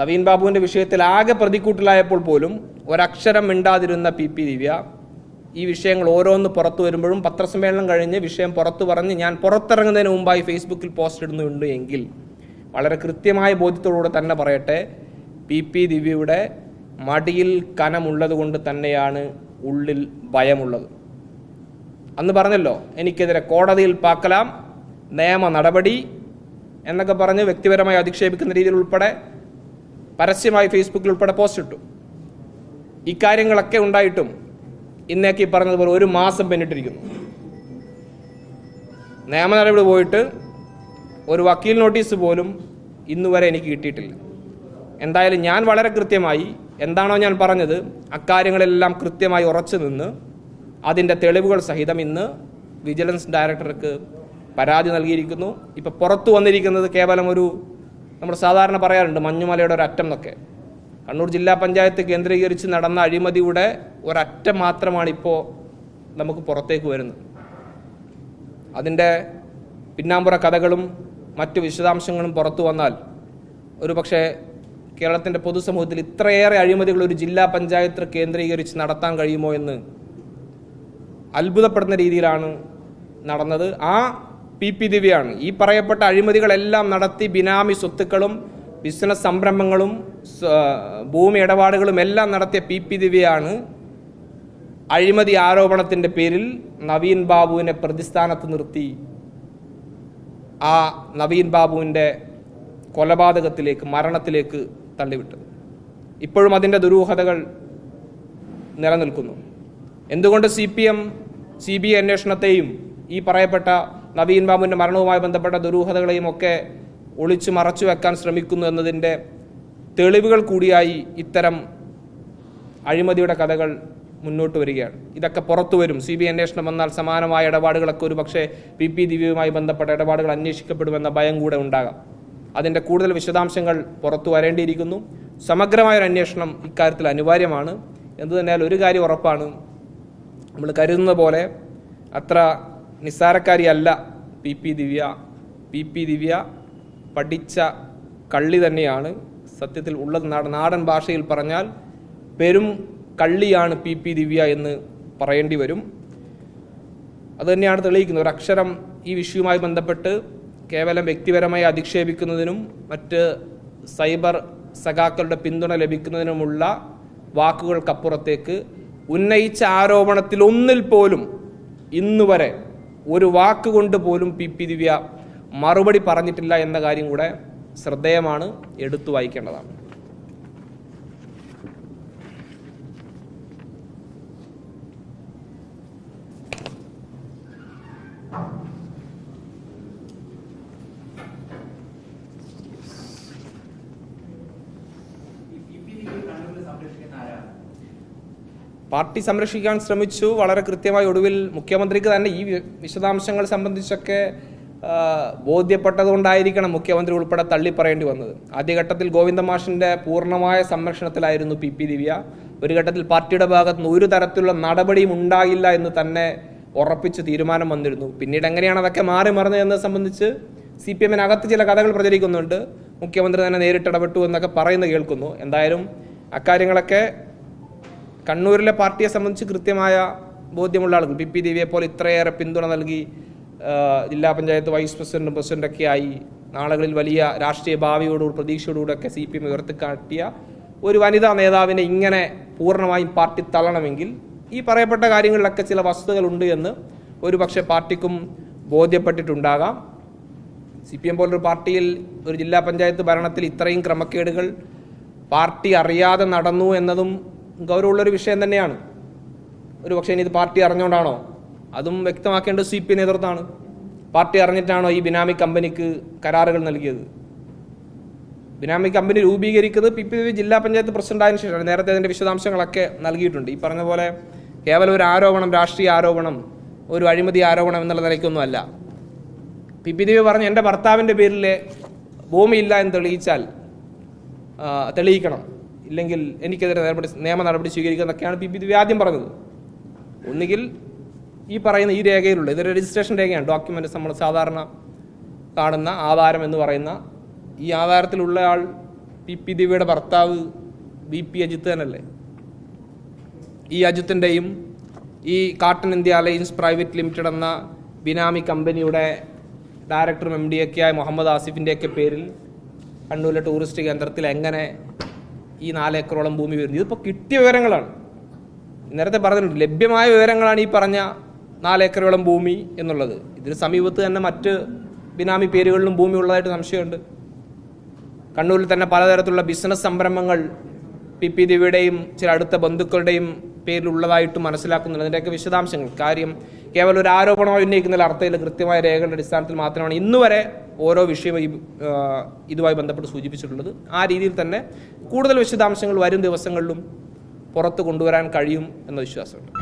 നവീൻ ബാബുവിന്റെ വിഷയത്തിൽ ആകെ പ്രതിക്കൂട്ടിലായപ്പോൾ പോലും ഒരക്ഷരം മിണ്ടാതിരുന്ന പി പി ദിവ്യ ഈ വിഷയങ്ങൾ ഓരോന്ന് പുറത്തു വരുമ്പോഴും പത്രസമ്മേളനം കഴിഞ്ഞ് വിഷയം പുറത്തു പറഞ്ഞ് ഞാൻ പുറത്തിറങ്ങുന്നതിന് മുമ്പായി ഫേസ്ബുക്കിൽ പോസ്റ്റ് ഇടുന്നുണ്ട് എങ്കിൽ വളരെ കൃത്യമായ ബോധ്യത്തോടുകൂടെ തന്നെ പറയട്ടെ പി പി ദിവ്യയുടെ മടിയിൽ കനമുള്ളത് കൊണ്ട് തന്നെയാണ് ഉള്ളിൽ ഭയമുള്ളത്. അന്ന് പറഞ്ഞല്ലോ എനിക്കെതിരെ കോടതിയിൽ പാക്കലാം നിയമ നടപടി എന്നൊക്കെ പറഞ്ഞ് വ്യക്തിപരമായി അധിക്ഷേപിക്കുന്ന രീതിയിൽ ഉൾപ്പെടെ പരസ്യമായി ഫേസ്ബുക്കിൽ ഉൾപ്പെടെ പോസ്റ്റ് ഇട്ടു. ഇക്കാര്യങ്ങളൊക്കെ ഉണ്ടായിട്ടും ഇന്നേക്ക് ഈ പറഞ്ഞതുപോലെ ഒരു മാസം പിന്നിട്ടിരിക്കുന്നു. നിയമ നടപടി പോയിട്ട് ഒരു വക്കീൽ നോട്ടീസ് പോലും ഇന്നുവരെ എനിക്ക് കിട്ടിയിട്ടില്ല. എന്തായാലും ഞാൻ വളരെ കൃത്യമായി എന്താണോ ഞാൻ പറഞ്ഞത് അക്കാര്യങ്ങളെല്ലാം കൃത്യമായി ഉറച്ചു നിന്ന് അതിന്റെ തെളിവുകൾ സഹിതം ഇന്ന് വിജിലൻസ് ഡയറക്ടർക്ക് പരാതി നൽകിയിരിക്കുന്നു. ഇപ്പോൾ പുറത്തു വന്നിരിക്കുന്നത് കേവലം ഒരു നമ്മൾ സാധാരണ പറയാറുണ്ട് മഞ്ഞുമലയുടെ ഒരറ്റം എന്നൊക്കെ. കണ്ണൂർ ജില്ലാ പഞ്ചായത്ത് കേന്ദ്രീകരിച്ച് നടന്ന അഴിമതിയുടെ ഒരറ്റം മാത്രമാണ് ഇപ്പോൾ നമുക്ക് പുറത്തേക്ക് വരുന്നത്. അതിന്റെ പിന്നാമ്പുറ കഥകളും മറ്റു വിശദാംശങ്ങളും പുറത്തു വന്നാൽ ഒരു പക്ഷേ കേരളത്തിന്റെ പൊതുസമൂഹത്തിൽ ഇത്രയേറെ അഴിമതികൾ ഒരു ജില്ലാ പഞ്ചായത്ത് കേന്ദ്രീകരിച്ച് നടത്താൻ കഴിയുമോ എന്ന് അത്ഭുതപ്പെടുന്ന രീതിയിലാണ് നടന്നത്. ആ പി പി ദിവ്യയാണ് ഈ പറയപ്പെട്ട അഴിമതികളെല്ലാം നടത്തി ബിനാമി സ്വത്തുക്കളും ബിസിനസ് സംരംഭങ്ങളും ഭൂമി ഇടപാടുകളും എല്ലാം നടത്തിയ പി പി ദിവ്യയാണ് അഴിമതി ആരോപണത്തിന്റെ പേരിൽ നവീൻ ബാബുവിനെ പ്രതിസ്ഥാനത്ത് നിർത്തി. ആ നവീൻ ബാബുവിന്റെ കൊലപാതകത്തിലേക്ക് മരണത്തിലേക്ക് തള്ളിവിട്ടത്. ഇപ്പോഴും അതിന്റെ ദുരൂഹതകൾ നിലനിൽക്കുന്നു. എന്തുകൊണ്ട് C P M C B I അന്വേഷണത്തെയും ഈ പറയപ്പെട്ട നവീൻ ബാബുവിന്റെ മരണവുമായി ബന്ധപ്പെട്ട ദുരൂഹതകളെയും ഒക്കെ ഒളിച്ചു മറച്ചു വെക്കാൻ ശ്രമിക്കുന്നു എന്നതിന്റെ തെളിവുകൾ കൂടിയായി ഇത്തരം അഴിമതിയുടെ കഥകൾ മുന്നോട്ട് വരികയാണ്. ഇതൊക്കെ പുറത്തു വരും. സി ബി അന്വേഷണം വന്നാൽ സമാനമായ ഇടപാടുകളൊക്കെ ഒരു പക്ഷേ പി പി ദിവ്യവുമായി ബന്ധപ്പെട്ട ഇടപാടുകൾ അന്വേഷിക്കപ്പെടുമെന്ന ഭയം കൂടെ ഉണ്ടാകാം. അതിന്റെ കൂടുതൽ വിശദാംശങ്ങൾ പുറത്തു വരേണ്ടിയിരിക്കുന്നു. സമഗ്രമായൊരു അന്വേഷണം ഇക്കാര്യത്തിൽ അനിവാര്യമാണ്. എന്തു തന്നെയാൽ ഒരു കാര്യം ഉറപ്പാണ്. നമ്മൾ കരുതുന്ന പോലെ അത്ര നിസ്സാരക്കാരിയല്ല. P P Divya P P Divya പഠിച്ച കള്ളി തന്നെയാണ് സത്യത്തിൽ ഉള്ളത് നാടൻ ഭാഷയിൽ പറഞ്ഞാൽ പെരും കള്ളിയാണ് പി പി ദിവ്യ എന്ന് പറയേണ്ടി വരും. അതുതന്നെയാണ് തെളിയിക്കുന്നത്. ഒരു അക്ഷരം ഈ വിഷയവുമായി ബന്ധപ്പെട്ട് കേവലം വ്യക്തിപരമായി അധിക്ഷേപിക്കുന്നതിനും മറ്റ് സൈബർ സഖാക്കളുടെ പിന്തുണ ലഭിക്കുന്നതിനുമുള്ള വാക്കുകൾക്കപ്പുറത്തേക്ക് ഉന്നയിച്ച ആരോപണത്തിൽ ഒന്നിൽ പോലും ഇന്നുവരെ ഒരു വാക്കുകൊണ്ട് പോലും പി പി ദിവ്യ മറുപടി പറഞ്ഞിട്ടില്ല എന്ന കാര്യം കൂടെ ശ്രദ്ധേയമാണ് എടുത്തു വായിക്കേണ്ടതാണ്. പാർട്ടി സംരക്ഷിക്കാൻ ശ്രമിച്ചു. വളരെ കൃത്യമായി ഒടുവിൽ മുഖ്യമന്ത്രിക്ക് തന്നെ ഈ വിശദാംശങ്ങൾ സംബന്ധിച്ചൊക്കെ ബോധ്യപ്പെട്ടതുകൊണ്ടായിരിക്കണം മുഖ്യമന്ത്രി ഉൾപ്പെടെ തള്ളി പറയേണ്ടി വന്നത്. ആദ്യഘട്ടത്തിൽ ഗോവിന്ദ മാഷിന്റെ പൂർണമായ സംരക്ഷണത്തിലായിരുന്നു പി. പി. ദിവ്യ. ഒരു ഘട്ടത്തിൽ പാർട്ടിയുടെ ഭാഗത്ത് നിന്ന് ഒരു തരത്തിലുള്ള നടപടിയും ഉണ്ടാകില്ല എന്ന് തന്നെ ഉറപ്പിച്ച് തീരുമാനം വന്നിരുന്നു. പിന്നീട് എങ്ങനെയാണ് അതൊക്കെ മാറി മറിഞ്ഞത് എന്നത് സംബന്ധിച്ച് സി പി എമ്മിനകത്ത് ചില കഥകൾ പ്രചരിക്കുന്നുണ്ട്. മുഖ്യമന്ത്രി തന്നെ നേരിട്ടിടപെട്ടു എന്നൊക്കെ പറയുന്നത് കേൾക്കുന്നു. എന്തായാലും അക്കാര്യങ്ങളൊക്കെ കണ്ണൂരിലെ പാർട്ടിയെ സംബന്ധിച്ച് കൃത്യമായ ബോധ്യമുള്ള ആളുകൾ. പി. പി. ദേവിയെ പോലെ ഇത്രയേറെ പിന്തുണ നൽകി ജില്ലാ പഞ്ചായത്ത് വൈസ് പ്രസിഡന്റും പ്രസിഡന്റൊക്കെ ആയി നാളുകളിൽ വലിയ രാഷ്ട്രീയ ഭാവിയോടുകൂടി പ്രതീക്ഷയോടുകൂടിയൊക്കെ സി പി എം ഉയർത്തിക്കാട്ടിയ ഒരു വനിതാ നേതാവിനെ ഇങ്ങനെ പൂർണമായും പാർട്ടി തള്ളണമെങ്കിൽ ഈ പറയപ്പെട്ട കാര്യങ്ങളിലൊക്കെ ചില വസ്തുതകളുണ്ട് എന്ന് ഒരു പക്ഷേ പാർട്ടിക്കും ബോധ്യപ്പെട്ടിട്ടുണ്ടാകാം. സി പി എം പോലൊരു പാർട്ടിയിൽ ഒരു ജില്ലാ പഞ്ചായത്ത് ഭരണത്തിൽ ഇത്രയും ക്രമക്കേടുകൾ പാർട്ടി അറിയാതെ നടന്നു എന്നതും ഗൗരവമുള്ളൊരു വിഷയം തന്നെയാണ്. ഒരു പക്ഷേ ഇനി ഇത് പാർട്ടി അറിഞ്ഞുകൊണ്ടാണോ അതും വ്യക്തമാക്കേണ്ടത് സി പി നേതൃത്വമാണ്. പാർട്ടി അറിഞ്ഞിട്ടാണോ ഈ ബിനാമി കമ്പനിക്ക് കരാറുകൾ നൽകിയത്? ബിനാമി കമ്പനി രൂപീകരിക്കുന്നത് പി പി ദേവി ജില്ലാ പഞ്ചായത്ത് പ്രസിഡന്റായതിനു ശേഷമാണ്. നേരത്തെ അതിന്റെ വിശദാംശങ്ങളൊക്കെ നൽകിയിട്ടുണ്ട്. ഈ പറഞ്ഞ പോലെ കേവലം ഒരു ആരോപണം രാഷ്ട്രീയ ആരോപണം ഒരു അഴിമതി ആരോപണം എന്നുള്ള നിലയ്ക്കൊന്നും അല്ല പി പി ദേവി പറഞ്ഞു എന്റെ ഭർത്താവിന്റെ പേരിൽ ഭൂമിയില്ല എന്ന് തെളിയിച്ചാൽ തെളിയിക്കണം. ഇല്ലെങ്കിൽ എനിക്കെതിരെ നടപടി നിയമ നടപടി സ്വീകരിക്കുക എന്നൊക്കെയാണ് പി പി ദിവ്യ ആദ്യം പറഞ്ഞത്. ഒന്നുകിൽ ഈ പറയുന്ന ഈ രേഖയിലുള്ള ഇതൊരു രജിസ്ട്രേഷൻ രേഖയാണ്. ഡോക്യുമെന്റ് നമ്മൾ സാധാരണ കാണുന്ന ആധാരം എന്ന് പറയുന്ന ഈ ആധാരത്തിലുള്ള ആൾ പി പി ദിവ്യയുടെ ഭർത്താവ് ബി പി അജിത്ത് തന്നെയല്ലേ? ഈ അജിത്തിന്റെയും ഈ cotton India alliance private limited എന്ന ബിനാമി കമ്പനിയുടെ ഡയറക്ടറും എം ഡി ഒക്കെ ആയ മുഹമ്മദ് ആസിഫിന്റെയൊക്കെ പേരിൽ കണ്ണൂരിലെ ടൂറിസ്റ്റ് കേന്ദ്രത്തിൽ എങ്ങനെ ഈ നാലേക്കറോളം ഭൂമി വരുന്നത്. ഇതിപ്പോൾ കിട്ടിയ വിവരങ്ങളാണ്. നേരത്തെ പറഞ്ഞിട്ടുണ്ട് ലഭ്യമായ വിവരങ്ങളാണ് ഈ പറഞ്ഞ നാലേക്കറോളം ഭൂമി എന്നുള്ളത്. ഇതിന് സമീപത്ത് തന്നെ മറ്റ് ബിനാമി പേരുകളിലും ഭൂമി ഉള്ളതായിട്ട് സംശയമുണ്ട്. കണ്ണൂരിൽ തന്നെ പലതരത്തിലുള്ള ബിസിനസ് സംരംഭങ്ങൾ പി പി ദേവിയുടെയും ചില അടുത്ത ബന്ധുക്കളുടെയും പേരിലുള്ളതായിട്ട് മനസ്സിലാക്കുന്നുണ്ട്. അതിന്റെയൊക്കെ വിശദാംശങ്ങൾ. കാര്യം കേവലം ഒരു ആരോപണമായി ഉന്നയിക്കുന്നതിൽ അർത്ഥത്തിൽ കൃത്യമായ രേഖകളുടെ അടിസ്ഥാനത്തിൽ മാത്രമാണ്. ഇന്ന് വരെ ഓരോ വിഷയം ഇതുമായി ബന്ധപ്പെട്ട് സൂചിപ്പിച്ചിട്ടുള്ളത്. ആ രീതിയിൽ തന്നെ കൂടുതൽ വിശദാംശങ്ങൾ വരും ദിവസങ്ങളിലും പുറത്ത് കൊണ്ടുവരാൻ കഴിയും എന്ന വിശ്വാസമുണ്ട്.